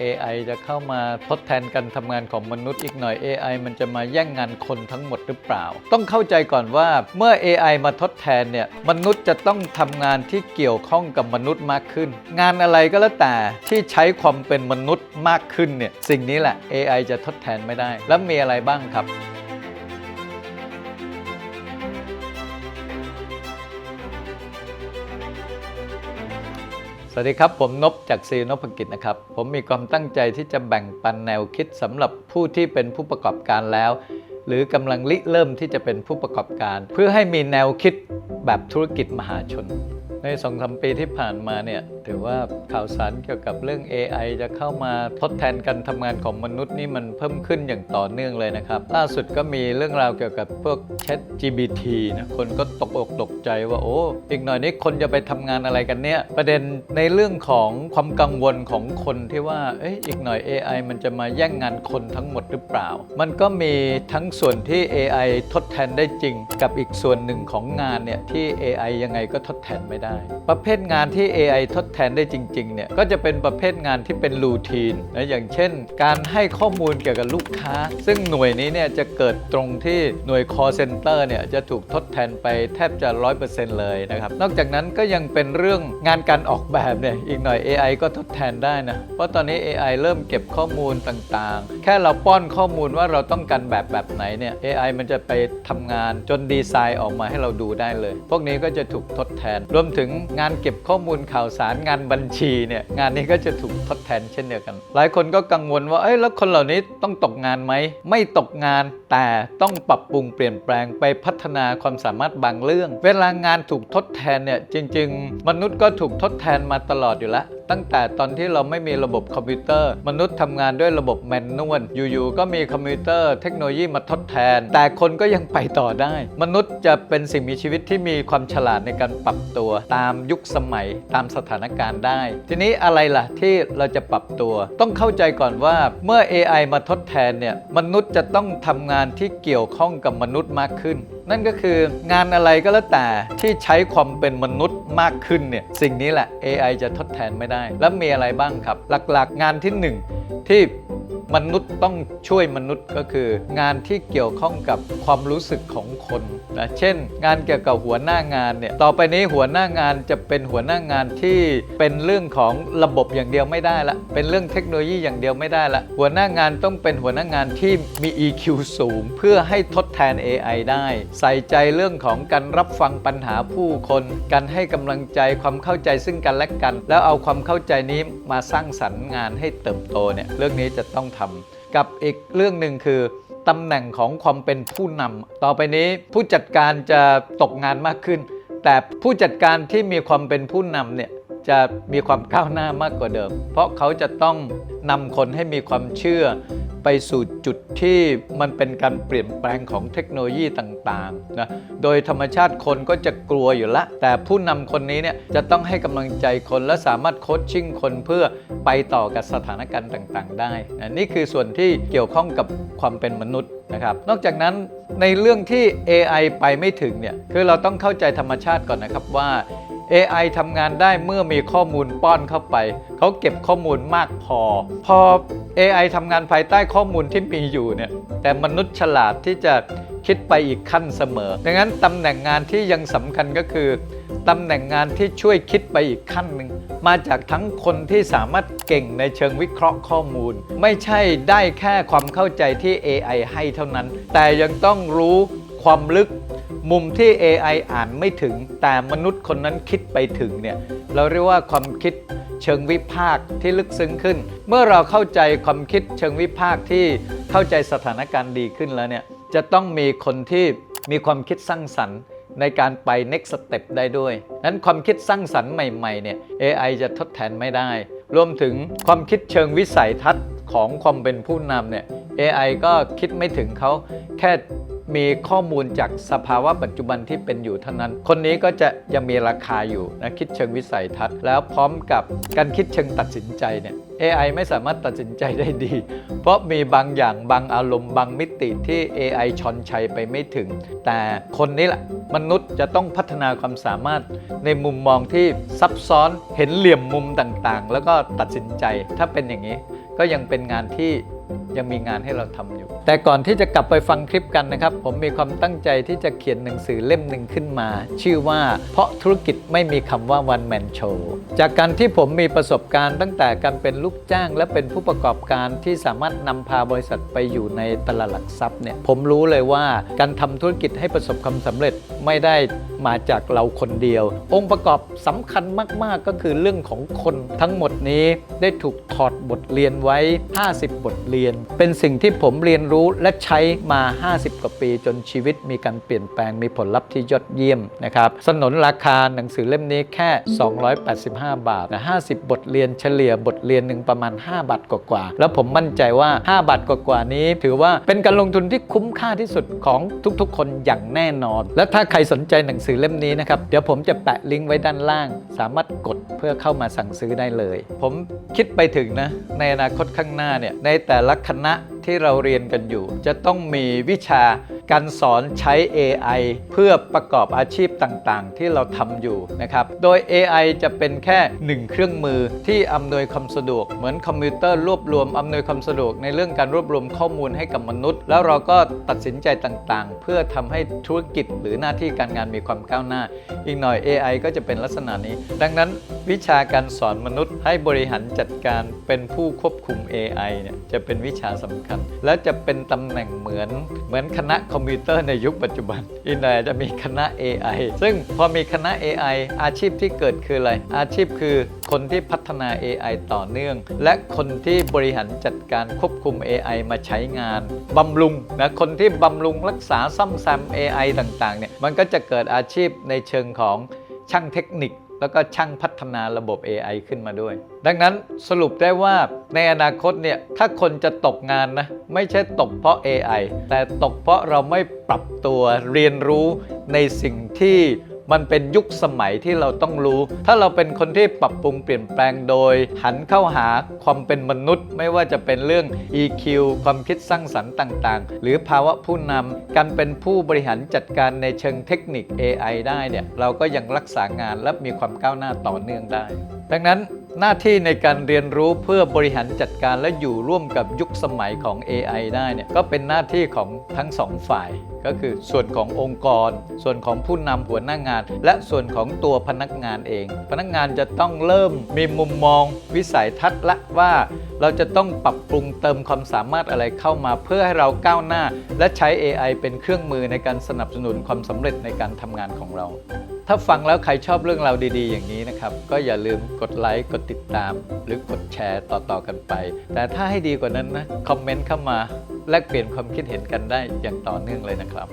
AI จะเข้ามาทดแทนการทำงานของมนุษย์อีกหน่อย AI มันจะมาแย่งงานคนทั้งหมดหรือเปล่า ต้องเข้าใจก่อนว่าเมื่อ AI มาทดแทนเนี่ยมนุษย์จะต้องทำงานที่เกี่ยวข้องกับมนุษย์มากขึ้น งานอะไรก็แล้วแต่ที่ใช้ความเป็นมนุษย์มากขึ้นเนี่ยสิ่งนี้แหละ AI จะทดแทนไม่ได้ แล้วมีอะไรบ้างครับ วัสดีครับ ผมนบจากซีนพกิจนะครับ ผมมีความตั้งใจที่จะแบ่งปันแนวคิดสำหรับผู้ที่เป็นผู้ประกอบการแล้ว หรือกำลังริเริ่มที่จะเป็นผู้ประกอบการ เพื่อให้มีแนวคิดแบบธุรกิจมหาชน ในสองสามปีที่ผ่านมาเนี่ย ถือว่าข่าวสารเกี่ยวกับเรื่อง AI จะเข้ามาทดแทนการทำงานของมนุษย์นี่มันเพิ่มขึ้นอย่างต่อเนื่องเลยนะครับ ล่าสุดก็มีเรื่องราวเกี่ยวกับพวก Chat GPT นะคนก็ตกอกตกใจว่าโอ้อีกหน่อยนี้คนจะไปทำงานอะไรกันเนี่ย ประเด็นในเรื่องของความกังวลของคนที่ว่าเอ้ยอีกหน่อย AI มันจะมาแย่งงานคนทั้งหมดหรือเปล่า มันก็มีทั้งส่วนที่ AI ทดแทนได้จริง กับอีกส่วนหนึ่งของงานเนี่ยที่ AI ยังไงก็ทดแทนไม่ได้ ประเภทงานที่ AI ทดแทนได้จริงๆเนี่ยก็จะเป็นประเภทงานที่เป็นรูทีนนะอย่างเช่น การให้ข้อมูลเกี่ยวกับลูกค้า ซึ่งหน่วยนี้เนี่ยจะเกิดตรงที่หน่วย call center เนี่ยจะถูกทดแทนไปแทบจะ 100%เลยนะครับ นอกจากนั้นก็ยังเป็นเรื่องงานการออกแบบเนี่ยอีกหน่อย AI ก็ทดแทนได้นะเพราะตอนนี้ AI เริ่มเก็บข้อมูลต่างๆ แค่เราป้อนข้อมูลว่าเราต้องการแบบแบบไหนเนี่ย AI มันจะไปทำงานจนดีไซน์ออกมาให้เราดูได้เลย พวกนี้ก็จะถูกทดแทน รวมถึงงานเก็บข้อมูลข่าวสารงานบัญชีเนี่ยงานนี้ก็จะถูกทดแทนเช่นเดียวกัน หลายคนก็กังวลว่าเอ้ยแล้วคนเหล่านี้ต้องตกงานไหมไม่ตกงานแต่ต้องปรับปรุงเปลี่ยนแปลงไปพัฒนาความสามารถบางเรื่อง เวลางานถูกทดแทนเนี่ยจริง ๆ มนุษย์ก็ถูกทดแทนมาตลอดอยู่แล้ว ตั้งแต่ตอนที่เราไม่มีระบบคอมพิวเตอร์ มนุษย์ทำงานด้วยระบบแมนนวลอยู่ๆก็มีคอมพิวเตอร์เทคโนโลยีมาทดแทน แต่คนก็ยังไปต่อได้ มนุษย์จะเป็นสิ่งมีชีวิตที่มีความฉลาดในการปรับตัว ตามยุคสมัยตามสถานการณ์ได้ ทีนี้อะไรล่ะที่เราจะปรับตัว ต้องเข้าใจก่อนว่าเมื่อ AI มาทดแทนเนี่ยมนุษย์จะต้องทำงานที่เกี่ยวข้องกับมนุษย์มากขึ้น นั่นก็คืองานอะไรก็แล้วแต่ที่ใช้ความเป็นมนุษย์มากขึ้นเนี่ยสิ่งนี้แหละ AI จะทดแทนไม่ได้แล้วมีอะไรบ้างครับ หลักๆ งานที่หนึ่งที่ มนุษย์ต้องช่วยมนุษย์ก็คือ งานที่เกี่ยวข้องกับความรู้สึกของคนนะเช่น งานเกี่ยวกับหัวหน้างานเนี่ยต่อไปนี้หัวหน้างานจะเป็นหัวหน้างานที่เป็นเรื่องของระบบอย่างเดียวไม่ได้ละเป็นเรื่องเทคโนโลยีอย่างเดียวไม่ได้ละหัวหน้างานต้องเป็นหัวหน้างานที่มี EQ สูง เพื่อให้ทดแทน AI ได้ ใส่ใจเรื่องของการรับฟังปัญหาผู้คนการให้กำลังใจความเข้าใจซึ่งกันและกัน แล้วเอาความเข้าใจนี้มาสร้างสรรค์งานให้เติบโตเนี่ยเรื่องนี้จะต้องทำกับอีกเรื่องหนึ่งคือตำแหน่งของความเป็นผู้นำต่อไปนี้ผู้จัดการจะตกงานมากขึ้น แต่ผู้จัดการที่มีความเป็นผู้นำเนี่ยจะมีความก้าวหน้ามากกว่าเดิม เพราะเขาจะต้องนำคนให้มีความเชื่อ ไปสู่จุดที่มันเป็นการเปลี่ยนแปลงของเทคโนโลยีต่างๆนะโดยธรรมชาติคนก็จะกลัวอยู่ละ แต่ผู้นำคนนี้เนี่ยจะต้องให้กำลังใจคนและสามารถโคชชิ่งคนเพื่อไปต่อกับสถานการณ์ต่างๆ ได้นะนี่คือส่วนที่เกี่ยวข้องกับความเป็นมนุษย์นะครับ นอกจากนั้นในเรื่องที่ AI ไปไม่ถึงเนี่ยคือเราต้องเข้าใจธรรมชาติก่อนนะครับว่า AI ทำงานได้เมื่อมีข้อมูลป้อนเข้าไป เขาเก็บข้อมูลมากพอ พอ AI ทำงานภายใต้ข้อมูลที่มีอยู่เนี่ย แต่มนุษย์ฉลาดที่จะคิดไปอีกขั้นเสมอ ดังนั้นตำแหน่งงานที่ยังสำคัญก็คือตำแหน่งงานที่ช่วยคิดไปอีกขั้นหนึ่งมาจากทั้งคนที่สามารถเก่งในเชิงวิเคราะห์ข้อมูล ไม่ใช่ได้แค่ความเข้าใจที่ AI ให้เท่านั้น แต่ยังต้องรู้ความลึก มุมที่ AI อ่านไม่ถึง แต่มนุษย์คนนั้นคิดไปถึงเนี่ยเราเรียกว่าความคิดเชิงวิพากษ์ที่ลึกซึ้งขึ้น เมื่อเราเข้าใจความคิดเชิงวิพากษ์ที่เข้าใจสถานการณ์ดีขึ้นแล้วเนี่ยจะต้องมีคนที่มีความคิดสร้างสรรค์ในการไป next step ได้ด้วย นั้นความคิดสร้างสรรค์ใหม่ๆเนี่ย AI จะทดแทนไม่ได้ รวมถึงความคิดเชิงวิสัยทัศน์ของความเป็นผู้นำเนี่ย AI ก็คิดไม่ถึงเขาแค่ มีข้อมูลจากสภาวะปัจจุบันที่เป็นอยู่เท่านั้น คนนี้ก็จะยังมีราคาอยู่นะคิดเชิงวิสัยทัศน์ แล้วพร้อมกับการคิดเชิงตัดสินใจเนี่ย AI ไม่สามารถตัดสินใจได้ดี เพราะมีบางอย่างบางอารมณ์บางมิติที่ AI ชอนชัยไปไม่ถึง แต่คนนี้แหละมนุษย์จะต้องพัฒนาความสามารถในมุมมองที่ซับซ้อนเห็นเหลี่ยมมุมต่างๆ แล้วก็ตัดสินใจถ้าเป็นอย่างนี้ก็ยังเป็นงานที่ ยังมีงานให้เราทำอยู่ แต่ก่อนที่จะกลับไปฟังคลิปกันนะครับ ผมมีความตั้งใจที่จะเขียนหนังสือเล่มหนึ่งขึ้นมา ชื่อว่าเพราะธุรกิจไม่มีคำว่า one man show จากการที่ผมมีประสบการณ์ตั้งแต่การเป็นลูกจ้าง และเป็นผู้ประกอบการที่สามารถนำพาบริษัทไปอยู่ในตลาดหลักทรัพย์เนี่ยผมรู้เลยว่าการทำธุรกิจให้ประสบความสำเร็จไม่ได้มาจากเราคนเดียว องค์ประกอบสำคัญมาก ๆ ก็คือเรื่องของคนทั้งหมดนี้ได้ถูกถอดบทเรียนไว้ 50 บทเรียนเป็นสิ่งที่ผมเรียนรู้และใช้มา 50 กว่าปี จนชีวิตมีการเปลี่ยนแปลงมีผลลัพธ์ที่ยอดเยี่ยมนะครับสนนราคาหนังสือเล่มนี้แค่ 285 บาทนะ50 บทเรียนเฉลี่ยบทเรียนหนึ่งประมาณ 5 บาทกว่าๆแล้วผมมั่นใจว่า 5 บาทกว่าๆนี้ ถือว่าเป็นการลงทุนที่คุ้มค่าที่สุดของทุกๆ คนอย่างแน่นอน และถ้าใครสนใจหนังสือเล่มนี้นะครับเดี๋ยวผมจะแปะลิงก์ไว้ด้านล่าง สามารถกดเพื่อเข้ามาสั่งซื้อได้เลย ผมคิดไปถึงนะในอนาคตข้างหน้าเนี่ยในแต่ละคณะที่เราเรียนกันอยู่ จะต้องมีวิชา การสอนใช้ AI เพื่อประกอบอาชีพต่างๆ ที่เราทำอยู่นะครับ โดย AI จะเป็นแค่หนึ่งเครื่องมือที่อำนวยความสะดวก เหมือนคอมพิวเตอร์รวบรวมอำนวยความสะดวกในเรื่องการรวบรวมข้อมูลให้กับมนุษย์ แล้วเราก็ตัดสินใจต่างๆ เพื่อทำให้ธุรกิจหรือหน้าที่การงานมีความก้าวหน้า อีกหน่อย AI ก็จะเป็นลักษณะนี้ ดังนั้นวิชาการสอนมนุษย์ให้บริหารจัดการเป็นผู้ควบคุม AI เนี่ยจะเป็นวิชาสำคัญ และจะเป็นตำแหน่งเหมือนเหมือนคณะคอมพิวเตอร์ในยุคปัจจุบัน อีกหน่อยจะมีคณะ AI ซึ่งพอมีคณะ AI อาชีพที่เกิดคืออะไร อาชีพคือคนที่พัฒนา AI ต่อเนื่อง และคนที่บริหารจัดการควบคุม AI มาใช้งานบำรุงนะคนที่บำรุงรักษาซ่อมแซม AI ต่างๆเนี่ยมันก็จะเกิดอาชีพในเชิงของช่างเทคนิค แล้วก็ช่างพัฒนาระบบ AI ขึ้นมาด้วย ดังนั้นสรุปได้ว่าในอนาคตเนี่ยถ้าคนจะตกงานนะไม่ใช่ตกเพราะ AI แต่ตกเพราะเราไม่ปรับตัวเรียนรู้ในสิ่งที่ มันเป็นยุคสมัยที่เราต้องรู้ ถ้าเราเป็นคนที่ปรับปรุงเปลี่ยนแปลงโดย หันเข้าหาความเป็นมนุษย์ ไม่ว่าจะเป็นเรื่อง EQ ความคิดสร้างสรรค์ต่าง ๆ หรือภาวะผู้นำการเป็นผู้บริหารจัดการในเชิงเทคนิค AI ได้เนี่ยเราก็ยังรักษางานและมีความก้าวหน้าต่อเนื่องได้ ดังนั้น หน้าที่ในการเรียนรู้เพื่อบริหารจัดการและอยู่ร่วมกับยุคสมัยของ AI ได้เนี่ยก็เป็นหน้าที่ของทั้งสองฝ่าย ก็คือส่วนขององค์กร ส่วนของผู้นำหัวหน้างาน และส่วนของตัวพนักงานเอง พนักงานจะต้องเริ่มมีมุมมอง วิสัยทัศน์ละว่า เราจะต้องปรับปรุงเติมความสามารถอะไรเข้ามา เพื่อให้เราก้าวหน้า และใช้ AI เป็นเครื่องมือในการสนับสนุนความสำเร็จในการทำงานของเรา ถ้าฟังแล้วใครชอบเรื่องราวดีๆ อย่างนี้นะครับ ก็อย่าลืมกดไลค์กดติดตาม หรือกดแชร์ต่อๆกันไป แต่ถ้าให้ดีกว่านั้นนะ คอมเมนต์เข้ามาแลกเปลี่ยนความคิดเห็นกันได้อย่างต่อเนื่องเลยนะครับ